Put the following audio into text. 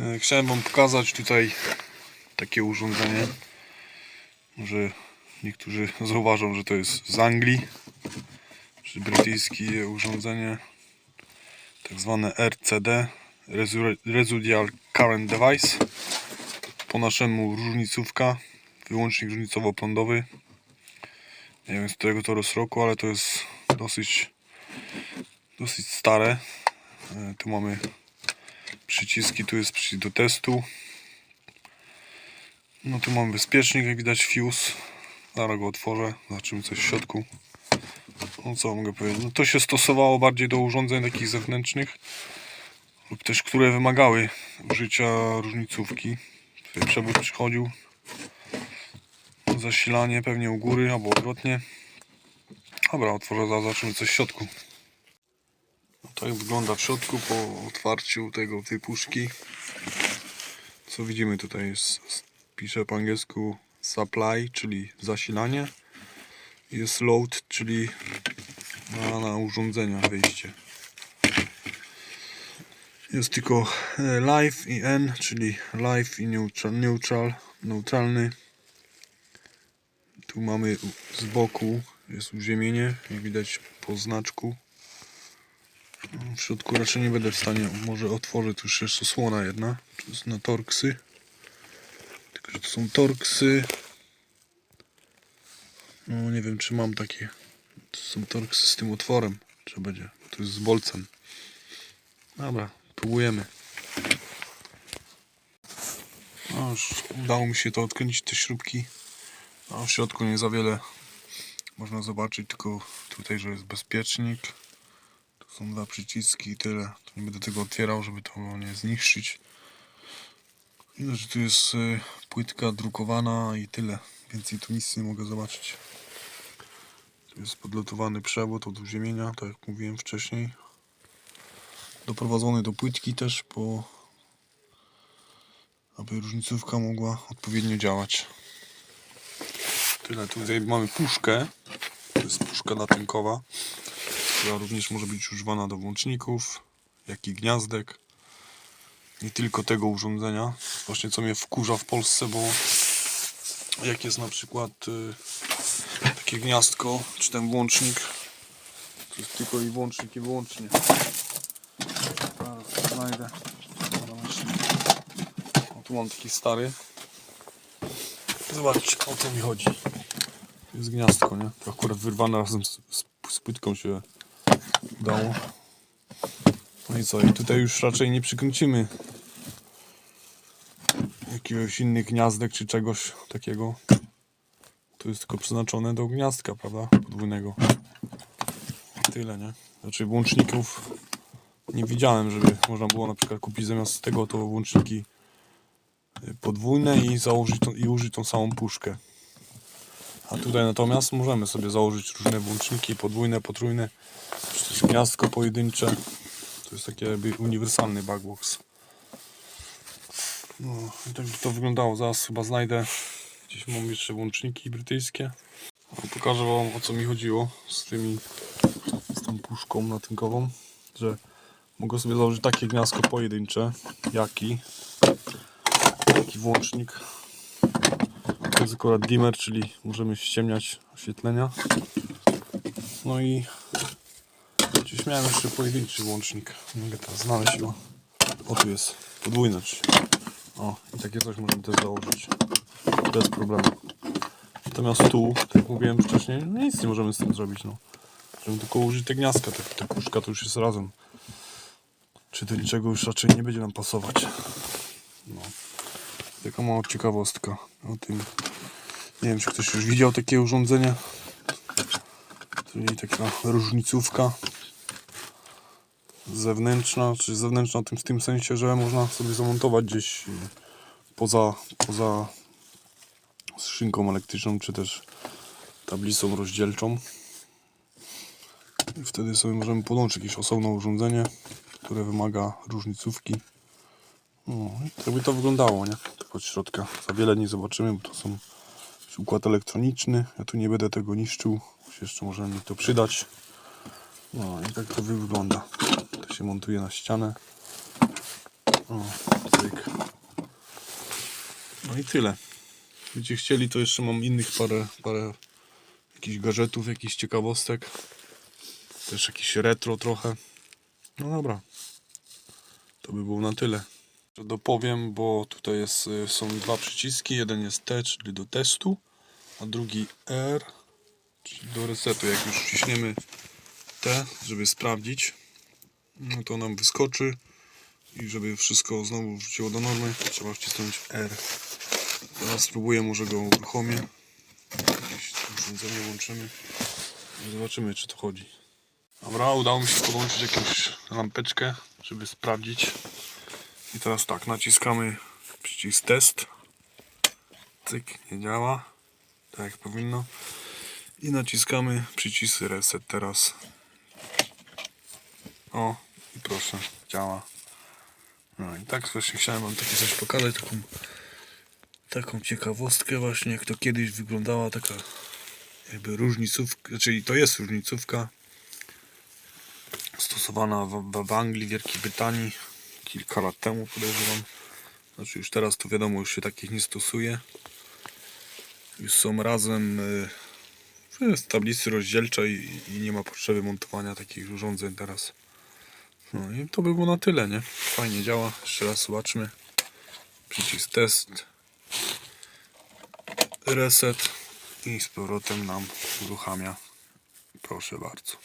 E, Chciałem Wam pokazać tutaj takie urządzenie. Może niektórzy zauważą, że to jest z Anglii, czy brytyjskie urządzenie, tak zwane RCD, Residual Current Device. Po naszemu różnicówka, wyłącznik różnicowo-prądowy. Nie wiem z którego to jest roku, ale to jest dosyć, dosyć stare. E, Tu mamy przyciski, tu jest przycisk do testu. No tu mamy bezpiecznik, jak widać fuse. Zaraz go otworzę, zobaczymy coś w środku. No co mogę powiedzieć, no to się stosowało bardziej do urządzeń takich zewnętrznych lub też które wymagały użycia różnicówki. Tutaj przewód przychodził. Zasilanie pewnie u góry albo odwrotnie. Dobra, otworzę, zobaczymy coś w środku. Tak wygląda w środku po otwarciu tego, tej puszki. Co widzimy tutaj jest, pisze po angielsku supply, czyli zasilanie. Jest load, czyli na, na urządzenia wejście. Jest tylko e, live i n, czyli live i neutral, neutral, neutralny. Tu mamy z boku jest uziemienie, jak widać po znaczku. W środku raczej nie będę w stanie, może otworzę, tu już jest osłona jedna, na torksy. Tylko, że to są torksy. No nie wiem czy mam takie, to są torksy z tym otworem, trzeba będzie, to jest z bolcem. Dobra, próbujemy. No już udało mi się to odkręcić, te śrubki. A w środku nie za wiele można zobaczyć, tylko tutaj, że jest bezpiecznik. Są dwa przyciski i tyle. To nie będę tego otwierał, żeby to nie zniszczyć. Widać, że tu jest y, płytka drukowana i tyle. Więcej tu nic nie mogę zobaczyć. Tu jest podlotowany przewód od uziemienia, tak jak mówiłem wcześniej. Doprowadzony do płytki też, po aby różnicówka mogła odpowiednio działać. Tyle. Tutaj mamy puszkę. To jest puszka natynkowa, która również może być używana do włączników, jak i gniazdek. Nie tylko tego urządzenia. Właśnie co mnie wkurza w Polsce, bo jak jest na przykład y, takie gniazdko, czy ten włącznik, to jest tylko i włącznik i wyłącznie. Zaraz znajdę. O, tu mam taki stary. Zobaczcie, o co mi chodzi. Jest gniazdko, nie? To akurat wyrwane razem z, z, z płytką się udało. No i co? I tutaj już raczej nie przykręcimy jakiegoś innych gniazdek czy czegoś takiego. To jest tylko przeznaczone do gniazdka, prawda? Podwójnego. Tyle, nie? Znaczy włączników nie widziałem, żeby można było na przykład kupić zamiast tego to włączniki podwójne i założyć tą, i użyć tą samą puszkę. A tutaj natomiast możemy sobie założyć różne włączniki podwójne, potrójne, czy też gniazdko pojedyncze. To jest taki jakby uniwersalny backbox. No i tak by to wyglądało. Zaraz chyba znajdę. Gdzieś mam jeszcze włączniki brytyjskie. No, pokażę wam o co mi chodziło z tymi z tą puszką natynkową, że mogę sobie założyć takie gniazdko pojedyncze, jaki taki włącznik jest akurat dimmer, czyli możemy ściemniać oświetlenia. No i gdzieś miałem jeszcze pojedynczy łącznik. Mogę teraz znaleźć go. O tu jest. Podwójny. O, i takie coś możemy też założyć. Bez problemu. Natomiast tu, tak jak mówiłem wcześniej, no nic nie możemy z tym zrobić. No. Możemy tylko użyć te gniazdka. Te, te puszka to już jest razem. Czy do niczego już raczej nie będzie nam pasować. No. Taka mała ciekawostka o tym. Nie wiem, czy ktoś już widział takie urządzenie. Czyli taka różnicówka zewnętrzna, czy zewnętrzna w tym, sensie, że można sobie zamontować gdzieś poza, poza skrzynką elektryczną, czy też tablicą rozdzielczą. I wtedy sobie możemy podłączyć jakieś osobne urządzenie, które wymaga różnicówki. No i tak by to wyglądało, nie? Tak od środka. Za wiele nie zobaczymy, bo to są układ elektroniczny. Ja tu nie będę tego niszczył. Jeszcze może mi to przydać. No i tak to wygląda. To się montuje na ścianę. O, cyk. No i tyle. Gdybyście chcieli, to jeszcze mam innych parę, parę jakichś gadżetów, jakichś ciekawostek. Też jakiś retro trochę. No dobra. To by było na tyle. Dopowiem, bo tutaj jest, y, są dwa przyciski. Jeden jest T, czyli do testu, a drugi R, czyli do resetu. Jak już wciśniemy T, żeby sprawdzić, no to nam wyskoczy. I żeby wszystko znowu wróciło do normy, trzeba wcisnąć R. Teraz spróbuję, może go uruchomię. Jakieś urządzenie włączymy. Zobaczymy, czy to chodzi. Dobra, udało mi się podłączyć jakąś lampeczkę, żeby sprawdzić. I teraz tak, naciskamy przycisk test. Cyk, nie działa. Tak jak powinno. I naciskamy przycisk reset teraz. O, i proszę, działa. No i tak właśnie chciałem wam takie coś pokazać, taką, taką ciekawostkę właśnie, jak to kiedyś wyglądała taka jakby różnicówka, czyli to jest różnicówka stosowana w, w, w Anglii, Wielkiej Brytanii kilka lat temu podejrzewam. Znaczy już teraz to wiadomo, już się takich nie stosuje. Już są razem y, w tablicy rozdzielczej i nie ma potrzeby montowania takich urządzeń teraz. No i to by było na tyle, nie? Fajnie działa. Jeszcze raz zobaczmy. Przycisk test. Reset. I z powrotem nam uruchamia. Proszę bardzo.